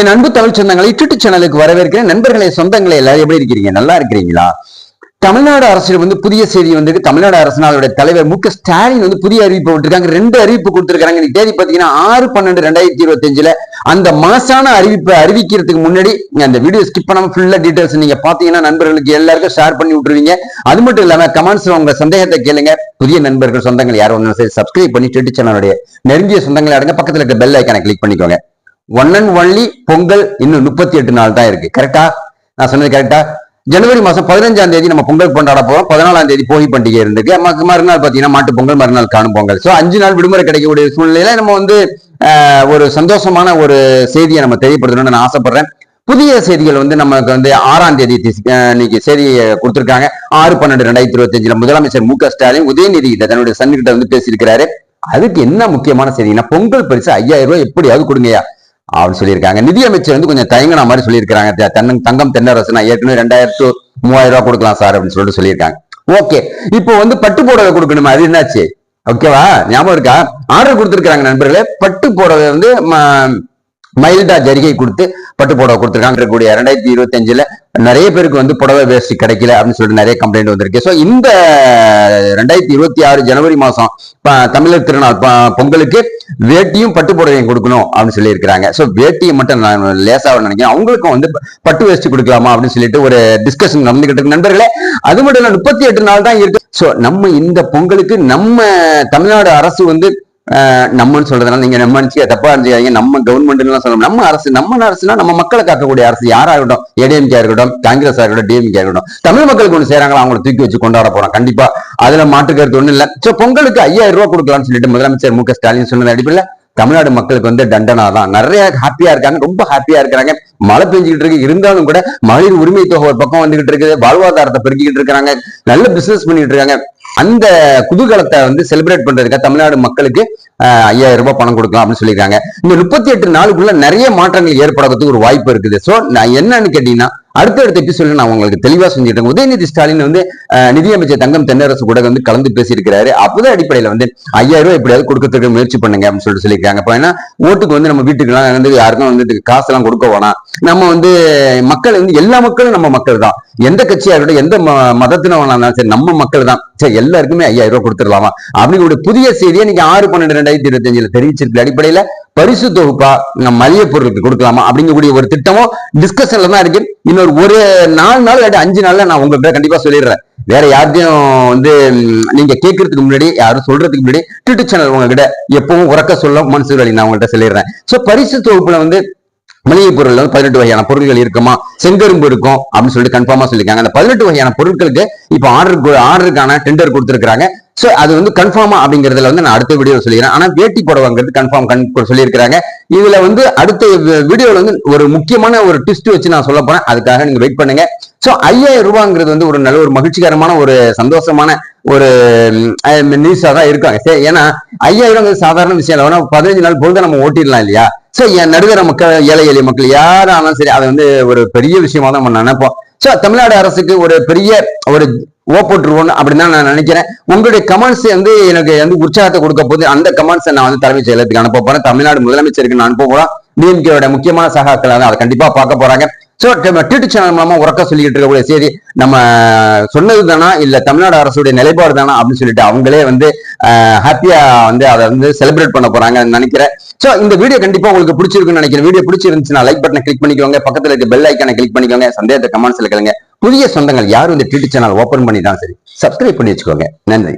என் அன்பு தமிழ் சொந்தங்களை யூடியூப் சேனலுக்கு வரவேற்கிறேன். நண்பர்களே சொந்தங்களை எல்லாரும் எப்படி இருக்கிறீங்க? நல்லா இருக்கிறீங்களா? தமிழ்நாடு அரசு வந்து புதிய செய்தி வந்து தமிழ்நாடு அரசினாலுடைய தலைவர் மு க ஸ்டாலின் வந்து புதிய அறிவிப்பு விட்டுருக்காங்க. ரெண்டு அறிவிப்பு கொடுத்துருக்காங்க. இன்னைக்கு தேதி பாத்தீங்கன்னா ஆறு பன்னெண்டு ரெண்டாயிரத்தி இருபத்தி அஞ்சுல அந்த மாசான அறிவிப்பை அறிவிக்கிறதுக்கு முன்னாடி அந்த வீடியோ ஸ்கிப் பண்ணாம ஃபுல்லா டீடைல்ஸ் நீங்க பாத்தீங்கன்னா நண்பர்களுக்கு எல்லாருக்கும் ஷேர் பண்ணி விட்டுருவீங்க. அது மட்டும் இல்லாம கமெண்ட்ஸ் உங்க சந்தேகத்தை கேளுங்க. புதிய நண்பர்கள் சொந்தங்கள் யாரும் ஒன்றும் சரி சப்ஸ்கிரைப் பண்ணி யூடியூப் சேனலுடைய நெருங்கிய சொந்தங்களை அடங்க பக்கத்துல இருக்க பெல் ஐக்கானை கிளிக் பண்ணிக்கோங்க. ஒன் அண்ட் ஒன்லி பொங்கல் இன்னும் முப்பத்தி எட்டு நாள் தான் இருக்கு. கரெக்டா நான் சொன்னது கரெக்டா ஜனவரி மாசம் பதினஞ்சாம் தேதி நம்ம பொங்கல் கொண்டாட போறோம். பதினாலாம் தேதி போகி பண்டிகை இருந்துருக்கு. ம- மறுநாள் பாத்தீங்கன்னா மாட்டு பொங்கல் மறுநாள் காணும் பொங்கல். ஸோ அஞ்சு நாள் விடுமுறை கிடைக்கக்கூடிய சூழ்நிலையில நம்ம வந்து ஒரு சந்தோஷமான ஒரு செய்தியை நம்ம தெரியப்படுத்தணும்னு நான் ஆசைப்படுறேன். புதிய செய்திகள் வந்து நமக்கு வந்து ஆறாம் தேதி இன்னைக்கு செய்தி கொடுத்துருக்காங்க. ஆறு பன்னெண்டு ரெண்டாயிரத்தி இருபத்தி அஞ்சுல முதலமைச்சர் மு க ஸ்டாலின் உதயநிதி கிட்ட தன்னுடைய சன் வந்து பேசியிருக்கிறாரு. அதுக்கு என்ன முக்கியமான செய்தினா பொங்கல் பரிசு ஐயாயிரம் ரூபாய் எப்படியாவது கொடுங்கயா அப்படின்னு சொல்லியிருக்காங்க. நிதியமைச்சர் வந்து கொஞ்சம் தயங்கின மாதிரி சொல்லியிருக்காங்க த- தங்கம் தென்னரசு நான் ஏற்கனவே ரெண்டாயிரத்து மூவாயிரம் ரூபாய் கொடுக்கலாம் சார் அப்படின்னு சொல்லிட்டு சொல்லியிருக்காங்க. ஓகே. இப்போ வந்து பட்டு புடவை கொடுக்கணுமா? அது என்னாச்சு? ஓகேவா ஞாபகம் இருக்கா? ஆர்டர் கொடுத்துருக்காங்க நண்பர்களே. பட்டு புடவை வந்து ம- மைல்டா ஜரிகை கொடுத்து பட்டு புடவை கொடுத்துருக்காங்க. இருக்கக்கூடிய ரெண்டாயிரத்தி இருபத்தி அஞ்சுல நிறைய பேருக்கு வந்து புடவை வேஸ்ட் கிடைக்கல அப்படின்னு சொல்லிட்டு நிறைய கம்ப்ளைண்ட் வந்திருக்கு. ஸோ இந்த ரெண்டாயிரத்தி இருபத்தி ஆறு ஜனவரி மாசம் தமிழர் திருநாள் பொங்கலுக்கு வேட்டியும் பட்டு புடவையும் கொடுக்கணும் அப்படின்னு சொல்லியிருக்கிறாங்க. ஸோ வேட்டியை மட்டும் நான் லேசாக நினைக்கிறேன். அவங்களுக்கும் வந்து பட்டு வேஸ்ட் கொடுக்கலாமா அப்படின்னு சொல்லிட்டு ஒரு டிஸ்கஷன் நடந்துகிட்டு இருக்கு. நண்பர்களே அது மட்டும் இல்ல முப்பத்தி எட்டு நாள் தான் இருக்கு. ஸோ நம்ம இந்த பொங்கலுக்கு நம்ம தமிழ்நாடு அரசு வந்து நம்மன்னு சொல்றதுனால நீங்க நம்ம நினைச்சு தப்பா நினைச்சுக்காதீங்க. நம்ம கவர்மெண்ட்லாம் சொல்லணும் நம்ம அரசு நம்ம அரசுனா நம்ம மக்களை காக்கக்கூடிய அரசு யாரா இருக்கட்டும்? ஏடிஎம்கே இருக்கட்டும் காங்கிரஸ் இருக்கட்டும் டிஎம்கே இருக்கட்டும். தமிழ் மக்களுக்கு ஒன்று செய்யறாங்களா அவங்களை தூக்கி வச்சு கொண்டாட போறோம். கண்டிப்பா. அதுல மாற்று கருத்து ஒண்ணு இல்ல. சோ பொங்கலுக்கு ஐயாயிரம் ரூபாய் கொடுக்கலாம்னு சொல்லிட்டு முதலமைச்சர் மு க ஸ்டாலின் சொன்னது அடிப்படையில் தமிழ்நாடு மக்களுக்கு வந்து தண்டனா தான். நிறைய ஹாப்பியா இருக்காங்க. ரொம்ப ஹாப்பியா இருக்கிறாங்க. மழை பெஞ்சுக்கிட்டு இருக்கு. இருந்தாலும் கூட மகளிர் உரிமை தொகை ஒரு பக்கம் வந்துகிட்டு இருக்குது. வாழ்வாதாரத்தை பெருக்கிக்கிட்டு இருக்காங்க நல்ல பிசினஸ் பண்ணிட்டு இருக்காங்க. அந்த குதூகலத்தை வந்து செலிப்ரேட் பண்றதுக்காக தமிழ்நாடு மக்களுக்கு ஐயாயிரம் ரூபாய் பணம் கொடுக்கலாம் அப்படின்னு சொல்லியிருக்காங்க. இந்த முப்பத்தி எட்டு நாளுக்குள்ள நிறைய மாற்றங்கள் ஏற்படுறதுக்கு ஒரு வாய்ப்பு இருக்குது. சோ நான் என்னன்னு கேட்டீங்கன்னா அடுத்தடுத்த எபிசோட நான் உங்களுக்கு தெளிவா செஞ்சுட்டேன் உதயநிதி ஸ்டாலின் வந்து நிதியமைச்சர் தங்கம் தென்னரசு கூட வந்து கலந்து பேசியிருக்கிறாரு. அப்போதான் அடிப்படையில வந்து ஐயாயிரம் ரூபாய் எப்படியாவது கொடுக்கறதுக்கு முயற்சி பண்ணுங்க அப்படின்னு சொல்லிட்டு சொல்லியிருக்காங்க. இப்போ ஏன்னா ஓட்டுக்கு வந்து நம்ம வீட்டுக்கெல்லாம் வந்து யாருக்கும் வந்து காசெல்லாம் கொடுக்க வேணாம். நம்ம வந்து மக்கள் வந்து எல்லா மக்களும் நம்ம மக்கள் தான். எந்த கட்சியா இருக்கட்டும் எந்த ம- வேணாலும் சரி நம்ம மக்கள் தான். சரி எல்லாருக்குமே ஐயாயிரம் ரூபாய் கொடுத்துடலாமா? அப்படிங்கிற புதிய செய்தியை நீங்க ஆறு பன்னெண்டு ரெண்டாயிரத்தி இருபத்தி அஞ்சுல தெரிவிச்சிருக்க அடிப்படையில பரிசு தொகுப்பா நம்ம மளிகை பொருளுக்கு கொடுக்கலாமா? அப்படிங்கக்கூடிய ஒரு திட்டமும் டிஸ்கஷன்ல தான் இருக்கு. இன்னொரு ஒரு நாலு நாள் இல்லாட்டி அஞ்சு நாள்ல நான் உங்ககிட்ட கண்டிப்பா சொல்லிடுறேன். வேற யார்ட்டையும் வந்து நீங்கள் நீங்க கேட்கறதுக்கு முன்னாடி யாரும் சொல்றதுக்கு முன்னாடி ட்விட்டர் சேனல் உங்ககிட்ட எப்பவும் உறக்க சொல்ல மனசு வழி நான் உங்கள்கிட்ட சொல்லிடுறேன். சோ பரிசு தொகுப்புல வந்து மளிகை பொருள் வந்து பதினெட்டு வகையான பொருட்கள் இருக்குமா? செங்கரும்பு இருக்கும் அப்படின்னு சொல்லிட்டு கன்ஃபார்மா சொல்லியிருக்காங்க. அந்த பதினெட்டு வகையான பொருட்களுக்கு இப்போ ஆர்டர் ஆர்டருக்கான டெண்டர் கொடுத்துருக்காங்க சோ அது வந்து கன்ஃபார்மா அப்படிங்கறதுல வந்து நான் அடுத்த வீடியோ சொல்லிக்கிறேன். ஆனா வேட்டி புடவைங்கிறது கன்ஃபார்ம் கன் சொல்லியிருக்கிறாங்க. இதுல வந்து அடுத்த வீடியோல வந்து ஒரு முக்கியமான ஒரு ட்விஸ்ட் வச்சு நான் சொல்ல போறேன். அதுக்காக நீங்க வெயிட் பண்ணுங்க. சோ ஐயாயிரம் ரூபாங்கிறது வந்து ஒரு நல்ல ஒரு மகிழ்ச்சிகரமான ஒரு சந்தோஷமான ஒரு நியூஸா தான் இருக்காங்க. சரி ஏன்னா ஐயாயிரம் சாதாரண விஷயம் இல்லை. ஆனால் பதினஞ்சு நாள் பொழுது நம்ம ஓட்டிடலாம் இல்லையா? சோ என் நடுதர மக்கள் ஏழை எளிய மக்கள் யாராலும் சரி அதை வந்து ஒரு பெரிய விஷயமா தான் நம்ம நினைப்போம். சோ தமிழ்நாடு அரசுக்கு ஒரு பெரிய ஒரு ஓப்போட்டுருவோம் அப்படின்னு தான் நான் நினைக்கிறேன். உங்களுடைய கமெண்ட்ஸ் வந்து எனக்கு வந்து உற்சாகத்தை கொடுக்க போது அந்த கமெண்ட்ஸை நான் வந்து தலைமைச் செயலத்துக்கு அனுப்ப போறேன். தமிழ்நாடு முதலமைச்சருக்கு நான் அனுப்ப போறேன். டிஎம்கேவோட முக்கியமான சகாக்கள் வந்து அதை கண்டிப்பா பார்க்க போறாங்க. சோ ட்விட்டர் சேனல் மூலமா உறக்க சொல்லிக்கிட்டு இருக்கக்கூடிய செய்தி நம்ம சொன்னது தானா இல்ல தமிழ்நாடு அரசுடைய நிலைப்பாடு தானா அப்படின்னு சொல்லிட்டு அவங்களே வந்து ஹாப்பியா வந்து அதை வந்து செலிப்ரேட் பண்ண போறாங்க நினைக்கிறேன். சோ இந்த வீடியோ கண்டிப்பா உங்களுக்கு பிடிச்சிருக்குன்னு நினைக்கிறேன். வீடியோ பிடிச்சிருந்துச்சுன்னா லைக் பட்டனை கிளிக் பண்ணிக்கோங்க. பக்கத்துல இருக்க பெல் ஐக்கானை கிளிக் பண்ணிக்கோங்க. சந்தேகத்தை கமெண்ட்ஸ்ல கேளுங்க. புதிய சொந்தங்கள் யாரும் இந்த ட்விட்டர் சேனல் ஓபன் பண்ணி தான் சரி. சப்ஸ்கிரைப் பண்ணி வச்சுக்கோங்க. நன்றி.